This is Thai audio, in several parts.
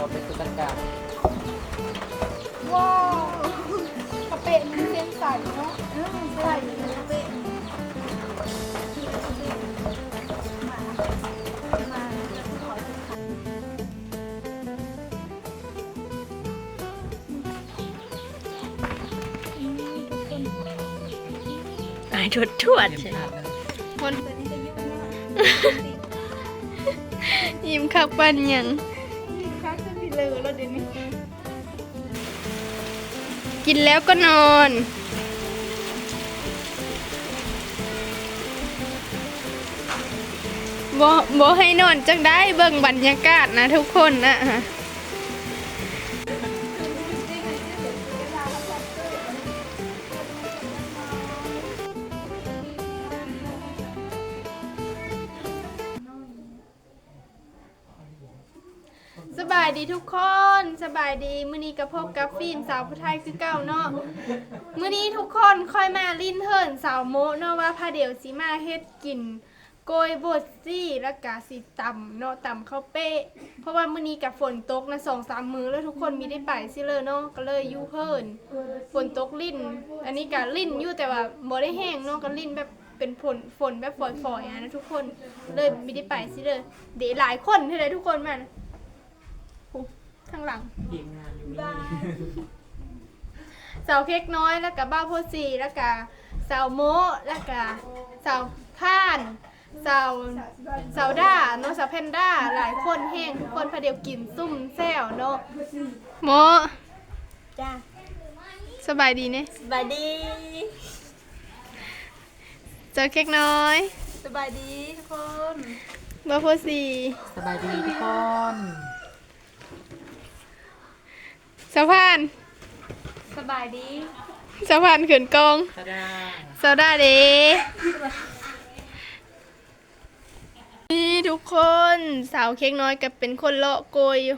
อเป็นตุ๊กตาว้าวกระเป็ดมันเส้นใสเนาะใสเลยกระเป็ดาแล้วก็ขอจะขายอืมทุกคนอายทวดทวดเต็มถาดเลยคนตัวนี้จะยุ่งมากยิ้มคักปันยัง กินแล้วก็นอน บ่บ่ให้นอนจังได้เบิ่งบรรยากาศนะทุกคนนะายดีทุกคนสบายดีมื้อนี้กับพบกับฟิล์มสาวผู้ไทยคือเก่าเนาะมื้อนี้ทุกคนค่อยมาลิ้นเฮิรนสาวโมเนาะว่าพาเดี๋ยวสิมาเฮ็ดกินโกยบดซี่แล้วก็สิตำเนาะตำข้าวเป๊ะเพราะว่ามื้อนี้กับฝนตกนะ2-3มื้อแล้วทุกคนมีได้ไปซิเลยเนาะก็เลยอยู่เฮิรนฝนตกลิ้น อันนี้ก็ลิ้นอยู่แต่ว่าบ่ได้แห้งเนาะก็ลิ้นแบบเป็นฝนฝนแบบฝอยๆอะนะทุกคนเลยมีได้ไปซิเลยเดี๋ยวหลายคนเท่าไรทุกคนมา ข้างหลังทีมงานอยู่นี่เสาเค้กน้อยแล้วก็บ้าโพสีแล้วก็เสาโมะแล้วก็เสาข้านเสาเสาด้าเนาะเสาแพนด้าหลายคนแห้งทุกคนพาเดียวกินซุ่มแซวเนาะโมะจ้าสบายดีเนี่ยสบายดีเจอเค้กน้อย สบายดีทุกคนบ้าโพสีสบายดีทุกคน สะพานสบายดีสะพานเขินกองตาดาเสาด้าเดนี่ทุกคนสาวเค้กน้อยกับเป็นคนเลาะโกยอยู่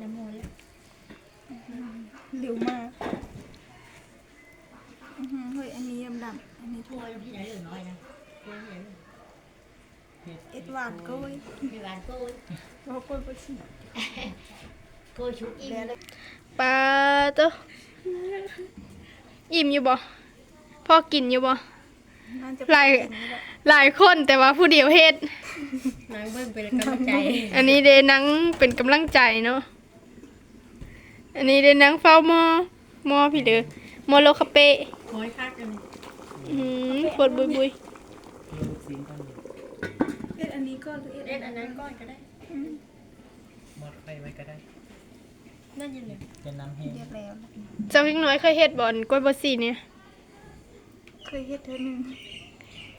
น้ำมูลเร็วมากอื้อหือเฮ้ยอันนี้ดำๆอันนี้ถ้วยเอ็ดหวานก้อยมีหวานโก้ยเราก้อยไป สิโก้ยชุกอิ่มปลาตัวอิ่มอยู่บ่พ่อกินอยู่บ่น่าจะหลายหลายคนแต่ว่าผู้เดียวเฮ็ดนางเบิ้งเป็นกำลังใจ อันนี้เดนังเป็นกำลังใจเนาะ อันนี้เดนังเฝ้าหมอหมอพี่เด้อหมอโลคาเปะโอ้ยคักกันอืมปวดบุยบุย ลูกซีนตอนนี้ เอ็ดอันนี้ก็หรือเอ็ด เล่นอันนั้นก้อนก็ได้ หมดไปไว้ก็ได้นั่นยังเหลือเป็นน้ำแห้งเรียกแล้ว เจ้าพี่น้อยเคยเฮ็ดบ่อนกล้วยบดสีเนี่ยเคยเฮ็ดเธอหนึ่ง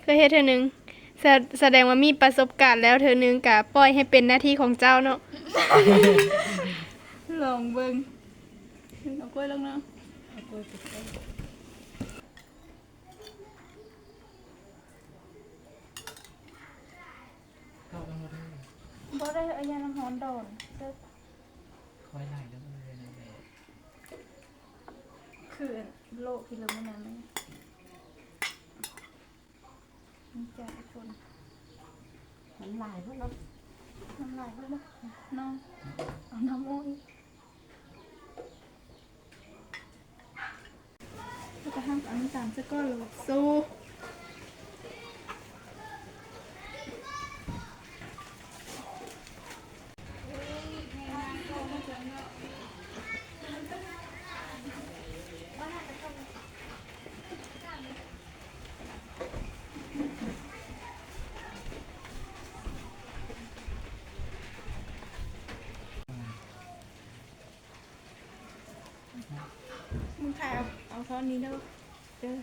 เคยเฮ็ดเธอหนึงแสแสดงว่ามีประสบการณ์แล้วเธอหนึงกะปล่อยให้เป็นหน้าที่ของเจ้าเนาะลองเบิ่งเอากล้วยลงเนาะ เอาโก้ยไปใส่เข้ากันหมดเลย บ่ได้เอายาน้ำร้อนโดนคอยไหลแล้วมันเลยนะแม่คือโลกที่เราไม่นานเลยนี่จ้ะทุกคนน้ำลายพวกเราน้ำลายก็บ่น้องเอาน้ำมูกแล้วก็ห้ามเอาน้ำตาลซะก้อนเลยสู้ มึงถ่าย เอาเอาเท่านี้เด้อเด้อ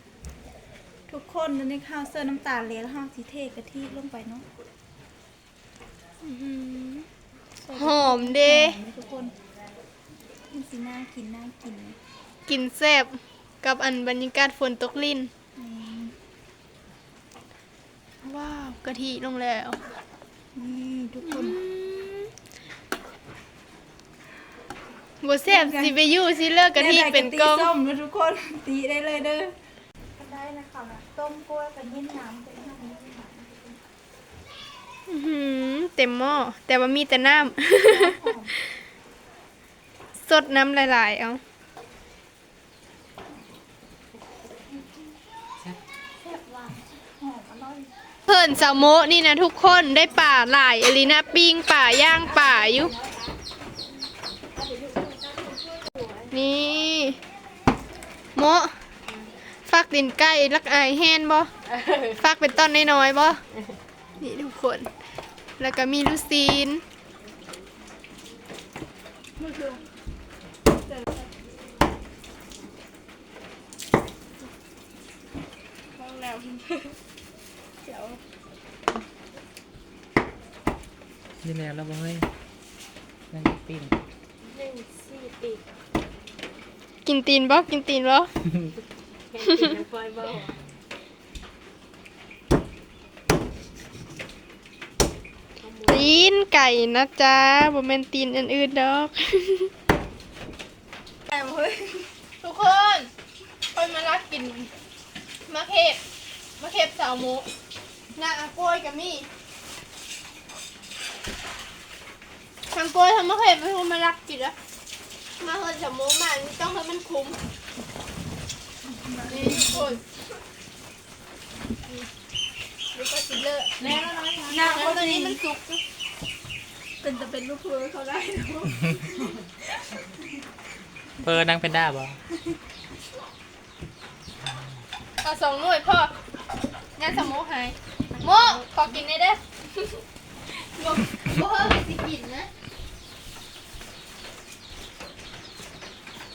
ทุกคนในข้าวเสื้อน้ำตาลเลยแล้วห้าวสีเทกะทิลงไปเนาะหอมเด้หอมเลยทุกคนมันสีน่ากินน่ากิน กินแซ่บกับอันบรรยากาศฝนตกลิ้นอืมว้าวกะทิลงแล้วนี่ทุกคน บ่แซ่บสิไปอยู่สิเลิกกะทิเป็นกล้องตีส้มนะทุกคนตีได้เลยเด้อได้นะคะต้มกล้วยกับยิ้มน้ำเป็นน้ำอื้อหือเต็มหม้อแต่ว่ามีแต่น้ำสดน้ำหลายๆ เอาเพิ่นสาวโมะนี่นะทุกคนได้ป่าหลายอลีนะปิ้งป่าย่างป่าอยู่ นี่โมะฟักดินไก่ลักอายแฮนบ่ฟักเป็นต้นน้อยๆบ่นี่ทุกคน แล้วก็มีลูซีนห้องน้ำเดี๋ยวนี่แล้วแล้วบ่เฮ้ยนั่นปิ้งหนึ่งสี่ปี กินตีนบ่กินตีนบ่แค่กินน้ำปล่อยเบาตีนไก่นะจ๊ะบ่แม่นตีนอันอื่นดอกแอมเฮ้ยทุกคนคนมารักกินมะเข็บมะเข็บสาวหมูหน้าอกล้วยกับมี่ทั้งกล้วยทั้งมะเข็บไม่คนมารักกินแล้ว มาเฮิร์สาวหมูมานี่ต้องให้มันคุ้มนี่ทุกคนนี่ก็สิเลอะแล้วน้อยหน้าคนตัวนี้มันสุกเป็นจะเป็นลูกเพื่อเขาได้เนาะเปิดนั่งเป็นด้าบ่เอาสองหน่วยพ่องานสมองหายโมขอกินได้เด้อโมโมเฮ้ยสิกินนะ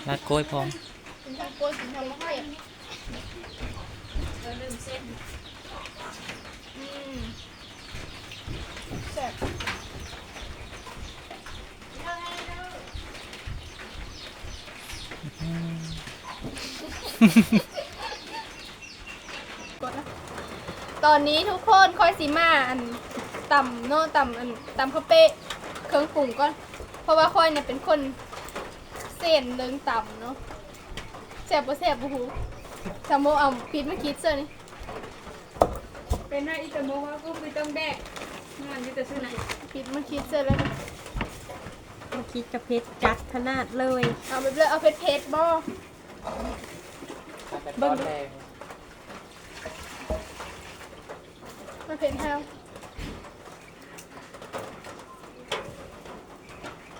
รัดโกล้วยพร้อมกินทางโกนกินทางมะเขือเออลืมเส้นอืมแซ่บกดนะตอนนี้ทุกคนคอยสีมาอันต่ำเนาะต่ำอันต่ำข้าวเป๊ะเครื่องปรุงก่อนเพราะว่าคอยเนี่ยเป็นคนเส้นเดิงต่ำเนาะแซ่บบ่แซ่บบ่ฮู้สามโมเอาปิดมาคิดเสื้อนี่เป็นหน้าอีตโมว่าก็ไม่ต้องแดกงานนี้แต่ซื้อไหนปิดมาคิดเสื้อแล้วนะเมื่อกี้กระเพชรจัดขนาดเลยเอาแบบเลยเอาเผ็ดเผ็ดๆบ่เบิ้งแดงมาเผ็ดแฮว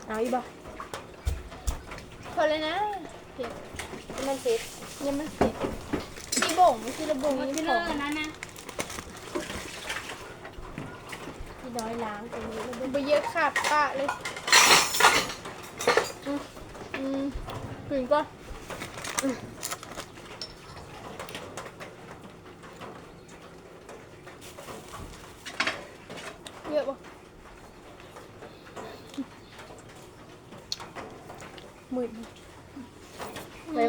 เอาอีกบ่พอ เลยนะเผ็ดมันเสร็จยังมันเผ็ดที่บ่งไม่ใช่ระบงมันนี่ที่ขเลิองกนะนะที่น้อยล้างตรงนี้แล้วมันไปเยอะขาดปะเลยอืมอืมถึงก็เยอะปะ มืด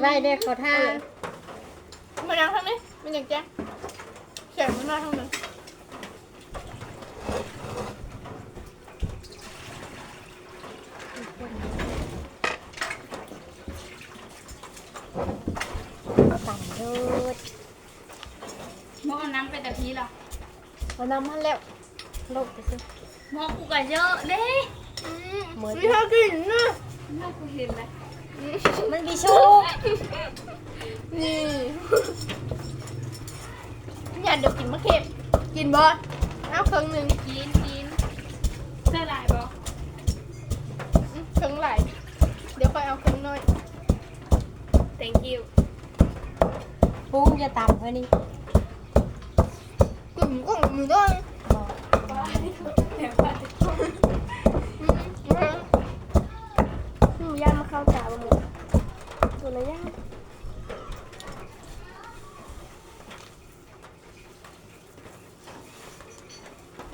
ไว้ไว้เด้อเขาท่ามันยังทั้งนี้มันยังแจ้งแข็งมันมาทั้งนั้นต่ำเถิดมองน้ำไปแต่พีหรอเอาน้ำมันแล้วโลกไปซิมองกูกันเยอะเด้อืมเหมือนไม่ชอบกินนะมองกูเห็นเลย มันมีชูกนี่อย่าเดี๋ยวกินมะเข็บกินบ่เอาเครื่องหนึ่งกินกินเสื้อลายบอกอืมเครื่องไหลายเดี๋ยวค่อยเอาเครื่องน้อย thank you ปุ้งจะต่ำเพื่อนี่กลุ่มกุ้งมือด้วย บอก อืมอืม หนูย่างมาเข้าตาบ่หมดตัวละย่าง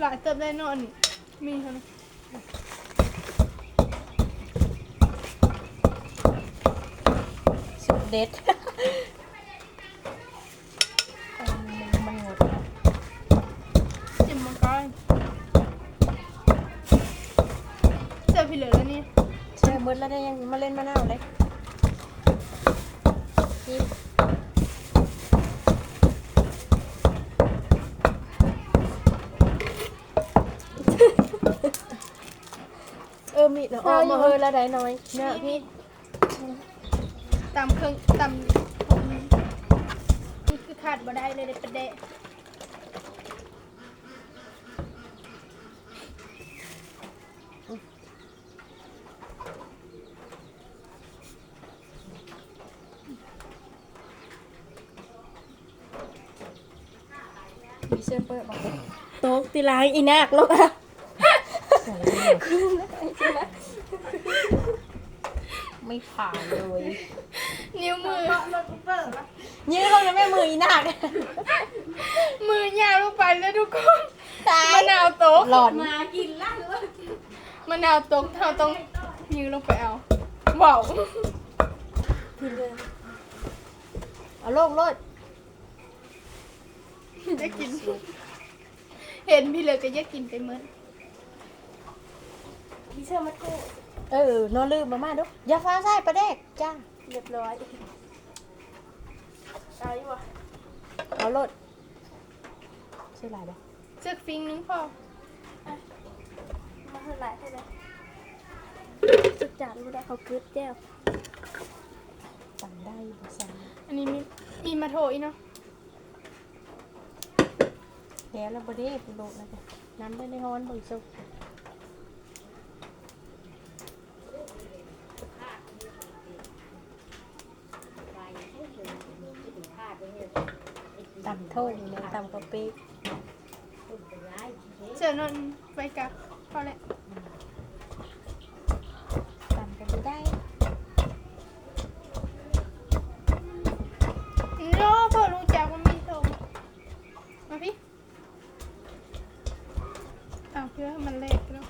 หลายเติมได้ นอนมีเท่านั้นสุดเด็ดเอามันมันหมดจิ้มมังกรเจอพี่เหลือแล้วนี่เชื่อมืดแล้วได้ยังมาเล่นมะนาวเลยนี่ ดี๋ยวออกมาเฮ้ยละได้น้อยเนี่ยพี่ตำเครื่องตำนี่คือขาดบ่ได้เลยเด็ดประเดะมีเสื้อเปิดบอกโต๊ะตีลางอีนักลูกอะไม่ผ่านเลย นิ้วมือ ยื้อลงนะแม่มืออีนักมือยาวลงไปแล้วทุกคนมะนาวตกหลอดมากินล่างเลยมะนาวตกเราต้องยืนลงไปเอาว้าวพี่เลยเอาโลกโลดจะกิน เห็นพี่เลยก็อยากกินไปเหมือนพี่เชื่อมาโก้ เออนอนลืมมามาดูอย่าฟ้าใส่ประเด็กจ้าเรียบร้อยเอาอยู่วะเอาโลดใช่ไรบ่เชือกฟิงนึงพอมาเท่าไหร่เท่าไหร่สุดจานไม่ได้เขากึดแก้วสั่งได้บ่สั่งอันนี้มีมีมาโถอีเนาะแล้วแล้วประเด็กโลดแล้วจ้ะน้ำได้ในฮ้อนบ่สุก ตำโทงเนี่ยตำกะปิเจอนนไปกับพอแล้ว ตำกันได้ โน้พอรู้จักว่ามีโถมาพี่อ้าวเพื่อให้มันเล็กแล้ว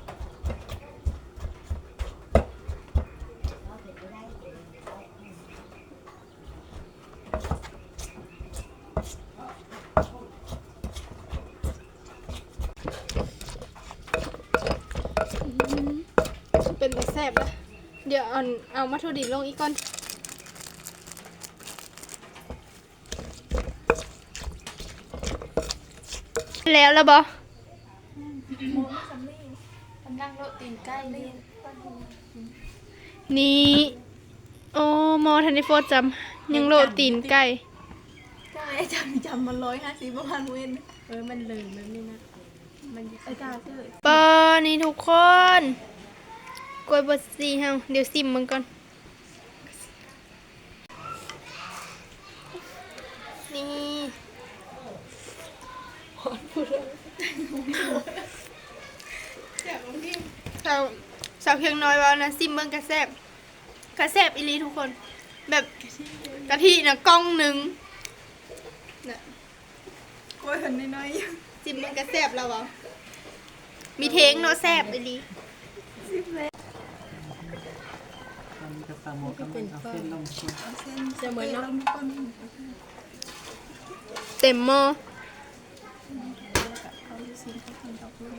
เป็นแต่แซ่บละเดี๋ยวเอาเอามาทุดิบลงอีกก่อนแล้วแล้วบอมันนั่งรถตีนใกล้นี่นี่โอ้หมอทันได้โฟดจำยังโลดตีนไก่ใช่จำจำมันร้อยห้าสิบประมาณเว้นเออมันลืมแล้วนี่นะมันไอ้กาเจ้ยปอนี่ทุกคน กล้วยบดซีเฮาเดี๋ยวซิมมันก่อน นี่สาวสาวเพียงน้อยว่านะซิมเบิ้งกระแซบกระแซบอีหลีทุกคน แบบกะทินะกล้องหนึ่งน่ะกล้วยหันน้อยซิมเบิ้งกระแซบแล้ววะมีเทงเนาะแซบอีหลีตอนนี้ กับปลาหมอกับมันเอาเส้นลงชิมๆเส้นจะเหมือนน้ำก้นเต็มหม้อเขาจะซีนเขาทำดอกลูก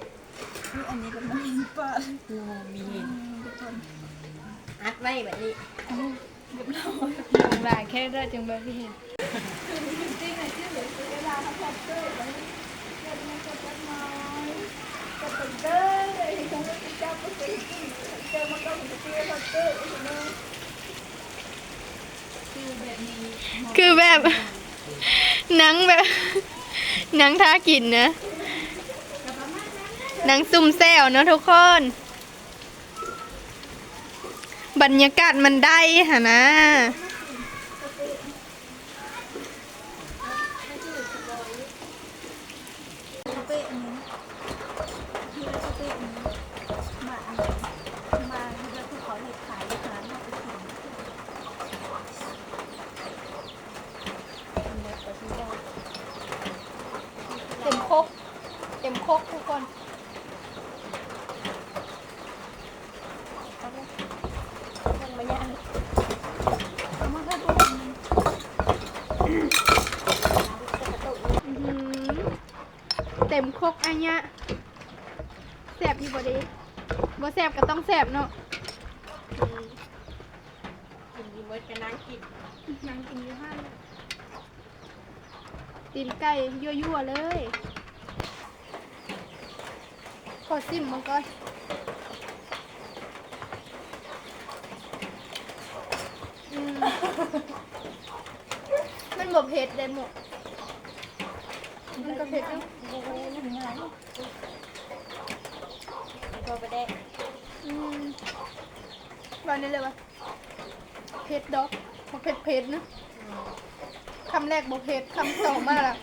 นี่อันนี้เป็นน้ำมันปลางูมีเห็นอัดไว้แบบนี้ลงลายแค่ได้จังแบบที่เห็น คือแบบหนังแบบหนังท่ากินนะหนังซุ่มแซวเนาะทุกคน บรรยากาศมันได้ฮะนะ เนี่ยแสบอยู่บ่ดีบ่แสบก็ต้องแสบเนาะกินดีเบิดกันนั่งกินนั่งกินอยู่ห้านตีนไก่ยั่วๆเลยขอซิมมันก่อนมันบ่เผ็ดเลยหมดมันก็เผ็ดเนาะ พอไปได้อืมว่านี่เลยวะเผ็ดดอกบ่เผ็ดเผ็ดนะคำแรกบ่เผ็ดคำสองมาละ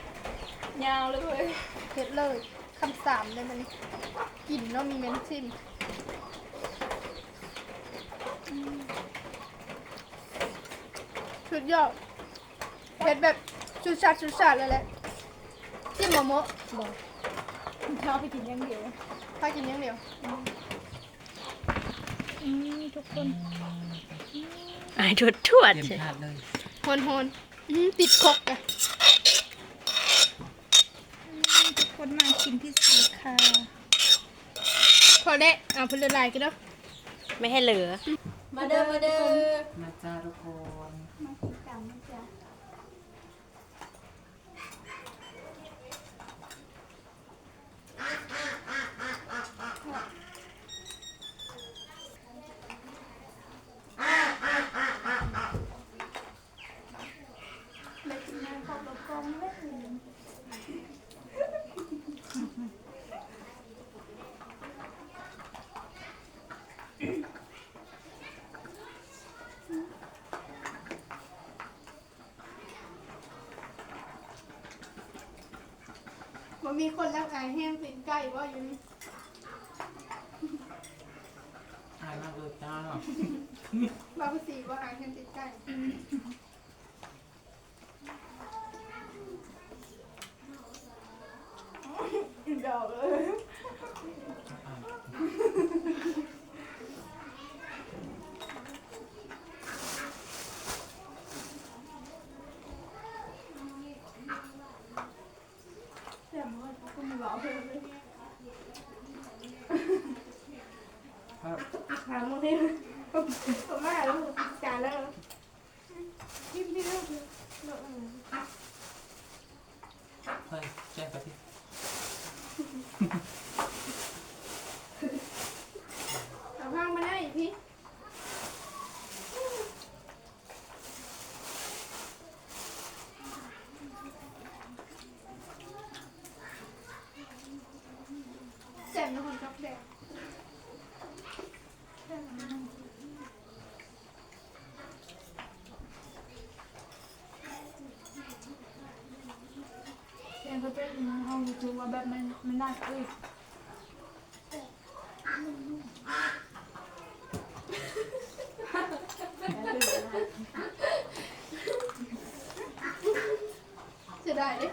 ยาวเลยเว้ยเผ็ดเลยคำสามเลยมันกลิ่นเนาะมีเมนชิมอืมสุดยอดเผ็ดแบบชุดชาติชุดชาติเลยแหละจิ้มหมะมะบอก เช้าไปกินอย่างเดียวพากินอย่างเดียวอืมทุกคนไอ้ทวดทวดเต็มถาดเลยฮอนฮอนอืมติดคกอะทุกคนมากินพิเศษค่ะพอได้เอาเพนละลายกันเนาะไม่ให้เหลือ มาเด้อมาเด้อมาจ้าทุกคน มา มันมีคนรักอายแห้งติดใกล้ว่าอยู่นี่อายมากเลยจ้า บางสีว่าอายแห้งติดใกล้ ดอกเลย ครับ ถามมึงดิผมมาแล้วมึงจานแล้วพี่พี่เลิกเลยเฮ้ยแจ้งไปที่ เอาข้างมาได้อีกพี่แจ่มทุกคนครับแดด เองก็เป็นห้องยูทูบว่าแบบมันมันน่าอึดเสียดายดิ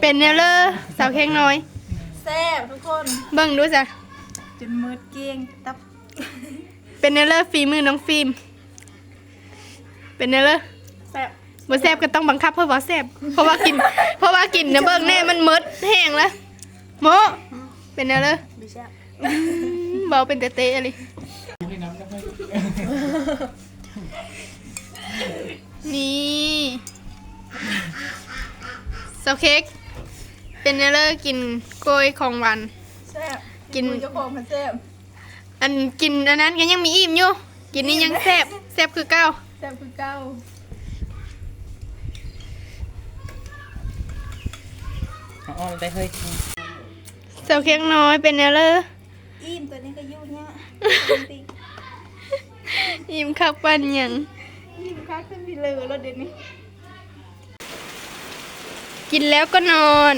เป็นเนลเลอร์สาวเค้งน้อย แซ่บทุกคน เบิ่งดูจ้ะจนมืดเกลี้ยงตับ เป็นเนลเลอร์ฝีมือน้องฟิล์ม เป็นเนลเลอร์แซ่บบ่แซ่บก็ต้องบังคับเพื่อบ่แซ่บเพราะว่ากิน เพราะว่ากินนะเบิ่งแน่มันหมดแห้งแล้วโมเป็นเนลเลอร์บิแซ่บอืมเบาเป็นเตะๆอะไรให้น้ำก็ไม่นี่สาวเค้กเป็นเนลเลอร์กินกล้วยของหวานแซ่บกินมือเจ้าของมันแซ่บ อันกินอันนั้นก็ยังมีอิ่มอยู่ กินนี่ยังแซ่บแซ่บคือเก้าแซ่บคือเก้าเอาอ้อนได้เฮ้ยสาวเค้กน้อยเป็นเนลเลอร์อิ่มตัวนี้ก็ยุ่งเนี่ยติ๊กอิ่มคักปันหยังอิ่มค้าขึ้นพี่เลยรถเดี๋ยวนี้ กินแล้วก็นอน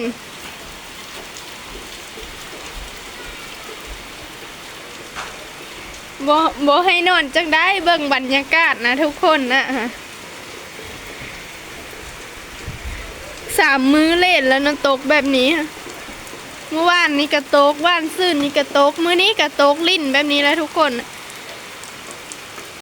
บ่บ่ให้นอนจังได้เบิ่งบรรยากาศนะทุกคนนะสามมื้อเล่นแล้วนะตกแบบนี้เมื่อวานนี้กระโตกว่านซื่นนี้กระโตกมื้อนี้กระโตกลิ้นแบบนี้แล้วทุกคนนะ